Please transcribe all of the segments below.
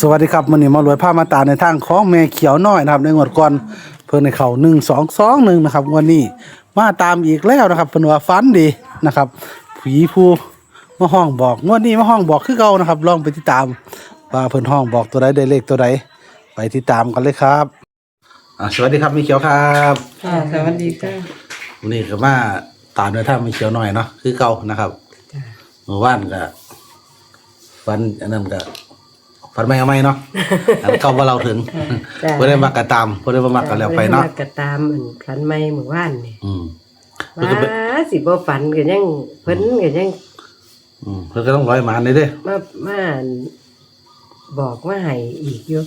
สวัสดีครับมันนี้มารวยผ้ามาตาในทางของแม่เขียวน้อยนะครับ ในงวดก่อนเพิ่นในเขาหนึ่งสองสองหนึ่งนะครับงวันนี้มาตามอีกแล้วนะครับเพิ่นว่าฟันดีนะครับผีผู้มาห้องบอกงวดนี้มาห้องบอกคือเก่านะครับ ลองไปติดตามว่าเพิ่นห้องบอกตัวใดได้เลขตัวใดไปติดตามกันเลยครับอ่าสวัสดีครับแม่เขียวครับค่ะสวัสดีค่ะวันนี้ก็มาตามในทางแม่เขียวน้อยเนาะคือเก่านะครับจ้ะเมื่อวานก็ฟันอันนั้นก็ ฟันไม่เอาไม่เนาะอันเก่าว่าเราถึงจ้ะเพื่อได้มากกระตามเพื่อได้มามักกันแล้วไปเนาะ พิ่มกระตามเหมือนฝันไม่เหมือนว่านนี่อืมว่าสิบ่ฝันก็ยังเพิ่นก็ยังอืมเพื่อก็ต้องร้อยหมานเลยเด้ มามาบอกว่าให้อีกอยู่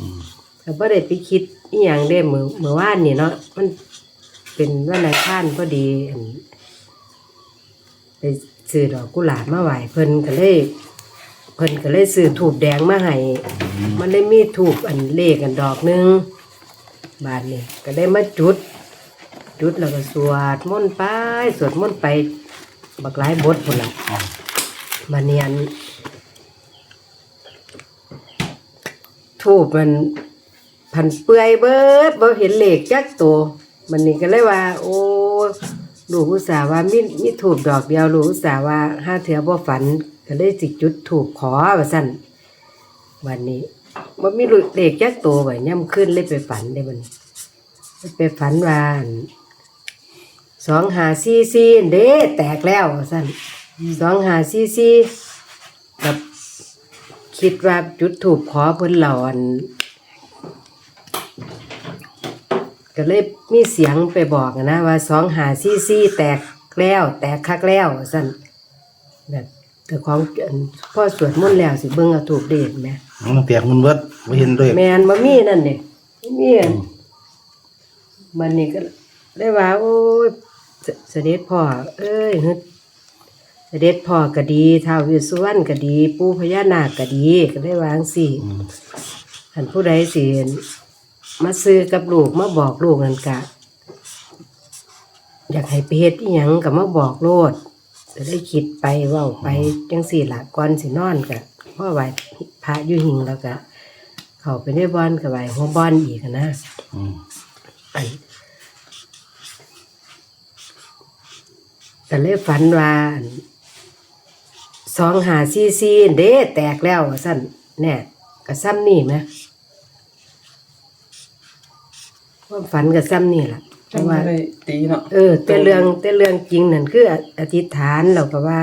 อืม ก็บ่ได้ไปคิดอีหยังเด้มื้อมื้อว่านนี่เนาะมันเป็นวันอังคารพอดีอันไปซื้อดอกกุหลาบมาไหว้เพิ่นก็เลย เพิ่นก็เลยซื้อถูบแดงมาให้มันเลยมีถูบอันเลขอันดอกหนึงบาทนี่ก็ได้มาจุด จุดแล้วก็สวดมนต์ไปสวดมนต์ไปบักหลายบทพุ่นละมาเนียนถูบมันพันเปื่อยเบิดบ่เห็นเลขจักตัวมันนี่ก็เลยว่า โอ้ลูกอุตส่าห์ว่ามีมีถูบดอกเดียวลูกอุตส่าห์ว่าห้าเถือบ่ฝัน ก็เลยสิจุดถูบขอว่าซั่นวันนี้บ่มีเลขจักตัวไว้ย่ำขึ้นเลยไปฝันได้มันไปฝันว่านสองหาซีซีเด้แตกแล้วว่าซั่นสองหาซีซีกับคิดว่าจุดถูบขอเพิ่นเหล่าอันก็เลยมีเสียงไปบอกนะว่าสองหาซีซีแตกแล้ว แตกคักแล้วสั่นแบบ แต่ของอันพ่อสวดมนต์แล้วสิเบิ่งเอาถูกเดชไหมมันเปียกมันเบิดไม่เห็นด้วยแมนบ่มีนั่นนี่มีอันมันนี่ก็ได้ว่า โอ้ยเสเสด็จพ่อ เอ้ยฮึดเสด็จพ่อก็ดีท้าววิสุวรรณก็ดี ปู่พญานาคก็ดี ก็ได้วาจั่งสิอืมอันผู้ใดสิมาซื้อกับลูกมาบอกลูกนั่นกะ อยากให้ไปเฮ็ดอีหยังก็มาบอกโลด จะได้คิดไปเว้าไปจังสี่ละก่อนสินอนกะเพราะไหวพระอยู่หิงแล้วกะเขาไปได้บอนกับไหวหัวบอนอีกนะอืมอันแต่เลยฝันว่าสองหาซีซีเด้แตกแล้วสั่นแน่กระซ้ำนี่ไหมความฝันกระซ้ำนี่ล่ะ จังว่าได้ตีเนาะเออ แต่เรื่องแต่เรื่องจริงนั่นคืออธิษฐานเราก็ว่า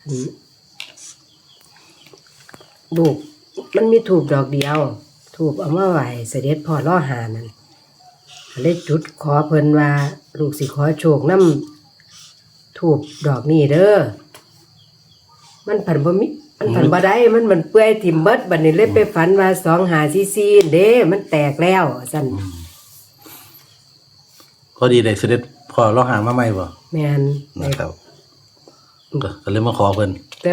อันลูกมันมีถูกดอกเดียว ถูกเอามาไหวเสด็จพ่อล่อหานั่นเลยจุดขอเพิ่นว่า ลูกสิขอโชคน้ำถูกดอกนี้เด้อมันผันบ่มีมันผันบ่ได้มันมันเปื่อยทิ่มเบิดบัดนี้เลยไปฝันว่าสองหาซีซีเด้ มันแตกแล้วสั่น พอดีได้เสด็จพอเราหางมาใหม่บ่แม่นนะครับก็ก็เลยมาขอเพิ่น แต่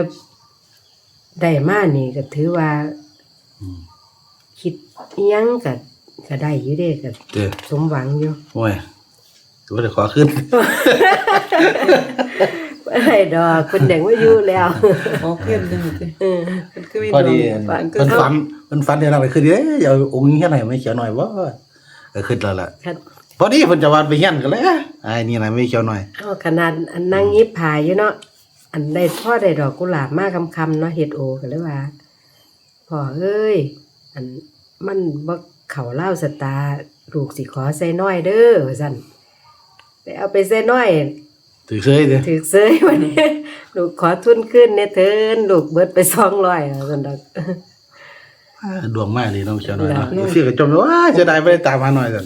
ได้มานี่ก็ถือว่า อืม คิดอิหยังก็ก็ได้อยู่เด้ก็เด้อสมหวังอยู่ โอ้ยก็ได้ขอขึ้นบ่ได้ดอกคุณแดงว่าอยู่แล้วขอเพื่อนจังซี่เออ มันคือมีพอดีดวงฝันก็เพิ่นฝันเพิ่นฝันเดี๋ยวเราไปขึ้นเด้อย่าเอาองค์นี้แค่ไหนไม่เขียวหน่อยบ่ก็ขึ้นแล้วล่ะ คัน พอดีเพิ่นจะวาดไปเฮียนกันเลยอะไอ้นี่นะไม่เขียวหน่อย เอาขนาดอันนั่งยิบผายอยู่เนาะอันได้พ่อได้ดอกกุหลาบมาคำๆเนาะเฮ็ดโอก็เลยว่าพ่อเอ้ย อันมันบ่เข้าเล่าวสตาร์ลูกสิขอใส่น้อยเด้อว่าซั่นไปเอาไปใส่น้อย ถือเฉยเด้อถือเซยวันนี้ ลูกขอทุนขึ้นเนี่ยเถินลูกเบิดไปสองร้อยสันดอกอ่า ดวงมากเลยน้องเขียวหน่อยเนาะดวงเอฟซีก็จมเลยว่าจะได้ไม่ได้ตามมาหน่อยสั่น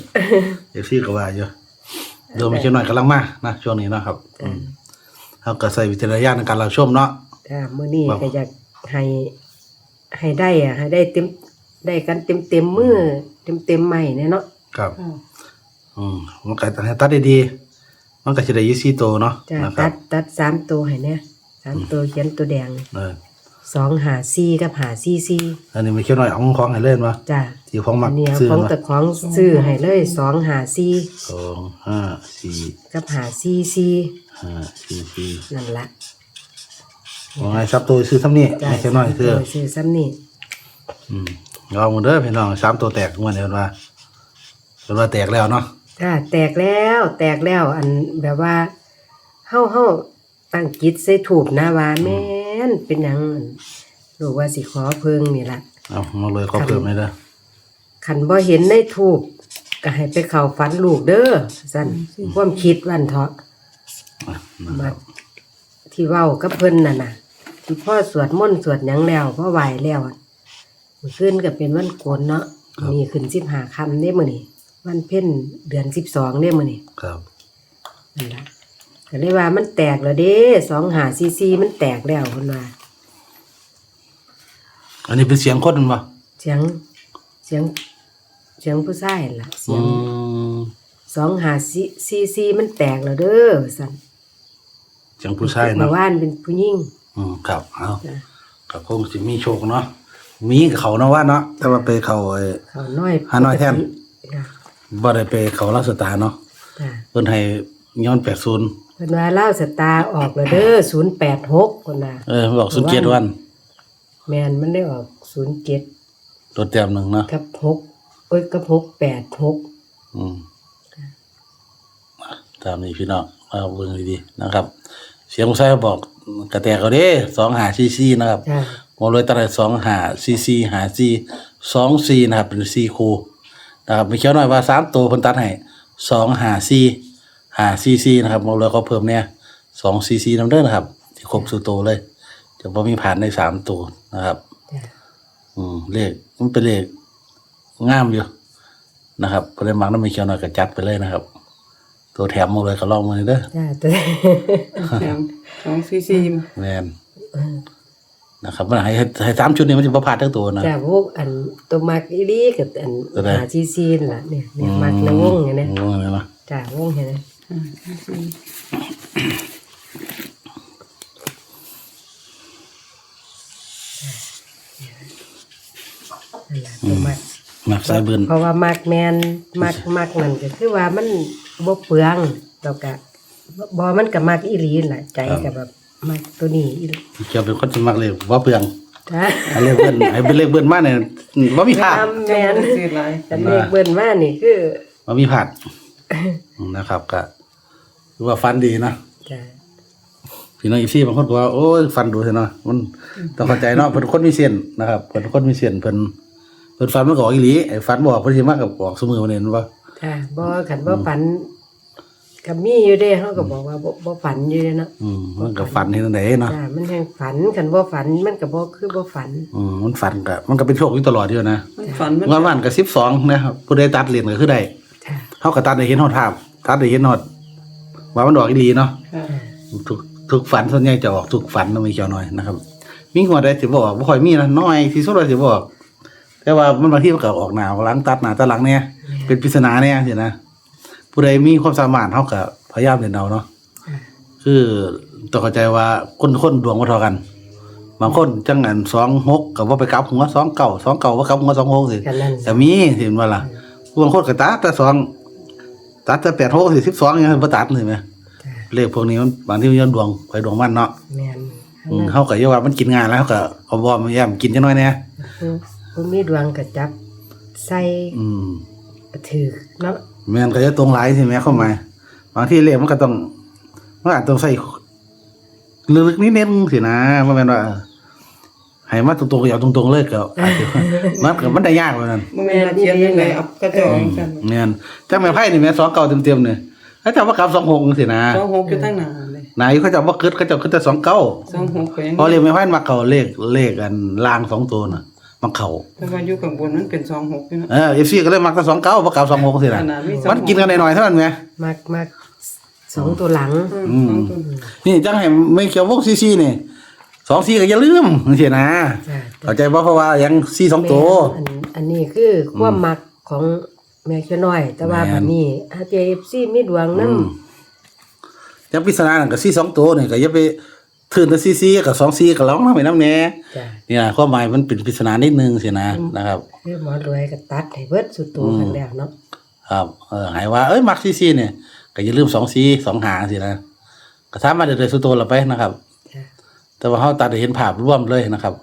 เอฟซีก็ว่าอยู่ดวงไม่เขียวหน่อยกำลังมานะช่วงนี้เนาะครับอืมเขาก็ใส่วิจารณญาณในการรับชมเนาะ จ้ามื้อนี้ครับก็อยากให้ให้ได้อะให้ได้เต็มได้กันเต็มเต็มๆมือเต็มเต็มๆใหม่เนี่ยเนาะครับอ่าอืมมันก็ให้ตัดได้ดีๆมันก็จะได้ยี่สี่ตัวเนาะจ้านะคตัรัดบตัดสามตัวให้เนี่ยสามตัวเขียนตัวแดง เออ สองหาซี่กับหาซี่ซี่อันนี้ไม่เขียวหน่อยเอาของให้เล่นวะจ้าที่ของมัอักนเนี้ยซื้อของวะแต่ของซื้อให้เลยสองหาซี่สองห้าสี่กับหาซี่ซี่ห้าสี่สี่นั่นละว่าไงซับตัวซื้อซ้ำนี่จ้าไม่เขียวหน่อยซื้อซื้อซ้ำนี่อืมลองมาเด้อพี่น้องสามตัวแตกมันเดี๋ยวว่าเดี๋ยวว่าแตกแล้วเนาะจ้าแตกแล้วแตกแล้วอันแบบว่าเฮาเฮาตั้งจิตใส่ถูกนะว่าแม่ นเป็นหยังรู้ว่าสิขอเพิ่งนี่ล่ะเอามาเลยขอเพิ่มเลยเด้อคันบ่เห็นในถูกก็ให้ไปเข้าฝันลูกเด้อสั่นความคิดวันเถาะอะนะมาที่เว้ากับเพิ่นน่ะน่ะ ที่พ่อสวดมนต์สวดหยังแล้วพ่อไหวแล้วอะมื้อคืนก็เป็นวันโกนเนาะนี่ขึ้น15ค่ำเด้มื้อนี้วันเพ็ญเดือน12เด้มื้อนี้ครับนั่นล่ะ ก็เลยว่ามันแตกแล้วเด้2 5 4 4มันแตกแล้วเพิ่นว่าอันนี้เป็นเสียงคนมั้ยเสียงเสียงเสียงผู้ชายนั่นล่ะเสีอืยงมสองหาซีซีซีมันแตกแล้วเด้อสันเสียงผู้ชายเมื่เนาะอวานเป็นผู้หญิงอืมครับเอาจ้ะก็คงสิมีโชคเนาะมีกับเขาเนาะว่าเนาะแต่ว่าไปเขาไอ้เขาน้อยหาน้อยแทนจ้ะบ่ได้ไปเขาลักสตาร์เนาะจ้ะเพิ่นให้ย้อน80 เพิ่นว่าเล่าสตาร์ออกแล้วเด้อศูนย์แปดหกคนน่ะเออบอกสุดเกียรติวันแมนมันได้ออกศูนย์เจ็ดตัวแต้มหนึงเนาะกับหกเอ้ยกับหกแปดหกอืมตามนี้พี่น้องมาเบิ่งดีๆนะครับ เสียงผู้ชายบอกกระแตกเอาเด้2 5 4 4นะครับจ้ะมเลยตั้งแต่สองหาซีซีหาซีสองซีนะครับเป็นซีคูนะครับไม่เขียวหน่อยว่าสามตัวเพิ่นตัดให้สองหาซี หาซีซีนะครับมเลยก็เพิ่มเนี่ยสองซีซีนำเด้อนะครับ ที่ครบสูตรโตวเลยจะพอมีผ่านในสามตัวนะครับจ้ะอืมเลขมันเป็นเลขงามอยู่นะครับก็เลยมักน้ำไม่เขียวหน่อยก็จัดไปเลยนะครับ ตัวแถมหมดเลยก็ลองมาเลยเด้อจ้ะแต่แถมสองซีซีมาแมนนะครับมันให้ให้สามชุดนี้มันจะประพลาดทั้งตัวนะจ้ะพวกอันตัวมักอีดีกับอันตัวใดหาซีซีนั่นล่ะเนี่ยเนี่ยมักในวงอย่างเนี้ยวงเลยเนาะจ้ะวงเห็นไหมอ่าซีซีนั่นล่ะ ตัวมักมักสายเบิ่นเพราะว่ามักแมนมักมักนั่นก็คือว่ามันบ่เปลืองแล้วก็บ่มันก็มักอีหลีนั่นล่ะ ใจก็แบบมักตัวนี้อีหลีเกี่ยวเป็นคนที่มักเลยว่าเปลืองจ้าให้เลขเบิ้ลให้เป็นเลขเบิ้ลมาเนี่ยว่ามีพลาดแมนซื้อหลายแต่เลขเบิ่นมานี่คือว่ามีพลาดนะครับก็ ถือว่าฟันดีนะจ้าพี่น้องอีซี่บางคนก็ว่าโอ้ยฟันดูเถอะเนาะมันต้องเข้าใจเนาะเพิ่นคนมีเส้นนะครับเพิ่นคนมีเส้นเพิ่นเพิ่นฟันมันก็ออกอีหลีไอ้ฟันบ่ออกเพิ่นสิมากับออกซุมือมันเห็นว่าจ้าบ่คันบ่ฝันก็มีอยู่เด้เฮาก็บอกว่าบ่บ่ฝันอยู่เด้เนาะอืมมันก็ฝันเห็นจังไดเนาะจ้ามันแฮงฝันคันบ่ฝันมันก็บ่คือบ่ฝันอืมมันฝันก็มันก็เป็นโชคอยู่ตลอดอยู่นะมันฝันมันงวดวันก็12นะครับผู้ใดตัดเหรียญก็คือได้จ้าเฮาก็ตัดได้เห็นฮอดภาพตัดได้เห็นฮอด ว่ามันออกอีหลีเนาะค่ะทุกทุกฝันส่วนใหญ่จะออกทุกฝันต้องมีเกี่ยวหน่อยนะครับ มีหัวใดสิบอกบ่ค่อยมีนะน้อยที่สุดเลยสิบอก แต่ว่ามันบางทีมันก็ออกหนาวหลังตัดหนาตัดหลังเนี่ยเป็นปริศนาเนี่ยสินะผู้ใดมีความสามารถเขาก็พยายามเรียนเอาเนาะคือต้องเข้าใจว่าคนคนดวงบ่เท่ากัน บางคนจังอันสองหกกับว่าไปกลับหัวสองเก่าสองเก่าว่ากลับหัวสองหกสิกันนั่น แต่มีเห็นว่าล่ะบางคนก็ตัดแต่สอง ตัดแต่แปดหกสิสิบสองยังบ่ตัดเลยไหมจ้าเลขพวกนี้มันบางทีมันย้อนดวงไปดวงมันเนาะแม่นอืมเขาก็เยาว่ามันกินงานแล้วเขาก็เอาบอมนย่ำกินจังน้อยเนี่ยผู้ผู้มีดวงก็จับ ใส่อืมถือเนาะแม่นก็จะตรงหลายใช่ไหมเข้ามาบางทีเลขมันก็ต้องมันอาจต้องใส่ลึกๆนิดนึงสินะว่าแม่นว่า ให้มาตรงๆก็เอาตรงๆเลยก็อาจจะมันก็มันได้ยากเหมือนกันมันมีมาเขียนยังไงเอากระจองกันแม่นจังแม่ไพ่นี่แม่สองเก่าเต็มๆเนี่ยเขาจะว่ากลับสองหกสินะสองหกอยู่ทั้งหน้าเลยนายเขาจะว่าคิดเขาจะคิดแต่สองเก้าสองหกก็ยังพอเลขแม่ไพ่มาเก่าเลขเลขกันลางสองตัวน่ะมันเข่าแต่ว่าอยู่ข้างบนมันเป็นสองหกอยู่นะเออเอฟซีก็เลยมักแต่สองเก้าเพราะเก่าสองหกสินะขนาดมีสองมันกินกันหน่อยๆเท่านั้นไงมักมักสองตัวหลังอืมสองตัวนี่จังให้ไม่เกี่ยววงซีซีนี่ สองซีก็อย่าลืมเสียนะจ้าเข้าใจว่าเพราะว่ายังซีสองตัว อันอันนี้คือความมักของแม่เขียวน้อย แต่ว่าแม่นบัดนี้ถ้าเจฟซีมีดวงนำอืมยังปริศนาหนังกับซีสองตัวนี่ก็อย่าไปทื่นแต่ซีซีกับสองซีก็ร้องน้ำไปน้ำแหน่จ้ะนี่นะความหมายมันเป็นปริศนานิดนึงสินะนะครับ คือหมอรวยก็ตัดให้เบิดสุดตัวกันแล้วเนาะครับเออหายว่าเอ้ยมักซีซีเนี่ยก็อย่าลืมสองซีสองหางสินะก็สามารถเดินสุดตัวเราไปนะครับจ้ะ แต่ว่าเขาตัดให้เห็นภาพร่วมเลยนะครับ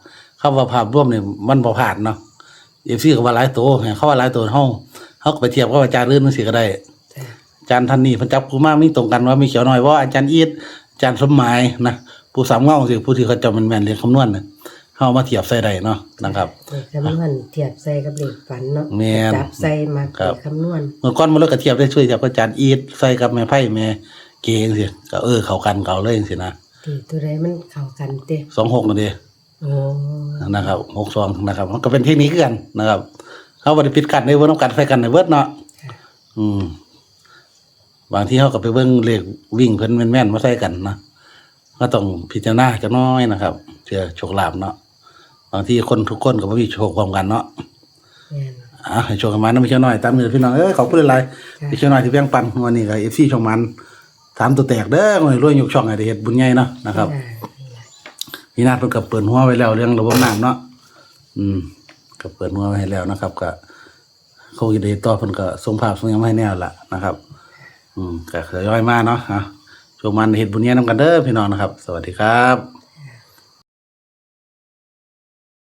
คำว่าภาพร่วมเนี่ยมันบ่ผ่านเนาะเอฟซีก็ว่าหลายตัวไงเขาว่าหลายตัวเฮาเฮาก็ไปเทียบกับอาจารย์อื่นจังซี่ก็ได้จ้ะอาจารย์ท่านนี้เพิ่นจับกูมามีตรงกันว่ามีเขียวน้อยว่าอาจารย์อีทอาจารย์สมหมายนะผู้สามเงาสิผู้ที่เขาจำแม่นๆเรียนคำนวณน่ะเฮามาเทียบใส่ได้เนาะนะครับเลขคำนวณเทียบใส่กับเลขฝันเนาะแม่นจับใส่มาครัเลบขคำนวณเมื่อก่อนมันเลยก็เทียบได้ช่วยจับอาจารย์อีทใส่กับแม่ไพ่แม่เกงสิก็เออเข้ากันเก่าเลยสินะที่ ตัวใดมันเข้ากันเต้26นั่นเด้โอ้นะครับ62นะครับมันก็เป็นเทคนิคคือกันนะครับเขาบ่ได้ปิดกันในเวิร์นกันใส่กันในเวิร์ดเนาะอืมบางที่เขาก็ไปเบิ่งเลขวิ่งเพิ่นแม่นๆมาใส่กันนะก็ต้องพิจารณาจักหน้อยนะครับเพื่อโชคลาภเนาะบางทีคนทุกคนก็บ่มีโชคพร้อมกันเนาะแม่นอะให้โชคกันมานะไม่ใช่น้อยตามมือพี่น้องเอ้ยขอบคุณหลายๆพี่เช่น้อยที่แบ่งปันวันนี้ก็ FC ช่องมัน ถามตัวแตกเด้อหน่วยรวยยกช่องให้ได้เฮ็ดบุญใหญ่เนาะนะครับจ้ะพี่นาฏเพิ่นก็เปิดหัวไว้แล้วเรื่องระบบน้ำเนาะอืมก็เปิดหัวไว้ให้แล้วนะครับ ก็เขาจะได้ต่อเพิ่นก็ส่งภาพส่งหยังมาให้แน่ละนะครับ อืมก็ทยอยมาเนาะอะช่วงมันเฮ็ดบุญใหญ่นํกันเด้อพี่น้องนะครับ สวัสดีครับ